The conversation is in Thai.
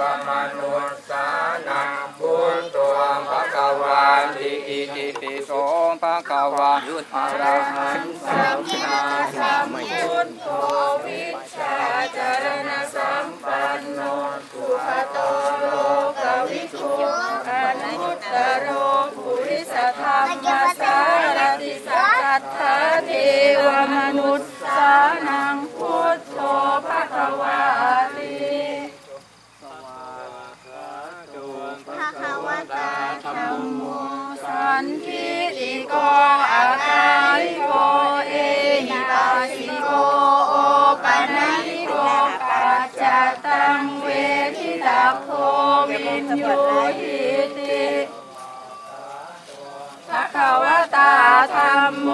วมนุสสานังพุทโธภะคะวาติอิติปิโสภะคะวาอะระหังสัมมาสัมพุทโธวิชาจารณสัมปันโนสุขโตโลกวิทูอนุตตโร นทิติโกอาคาลิโกเอหิตาสิโกโอปะนาลิโกปัจจตังเวทิตาโคมินยุหิติภะคะวะตาธรรมโม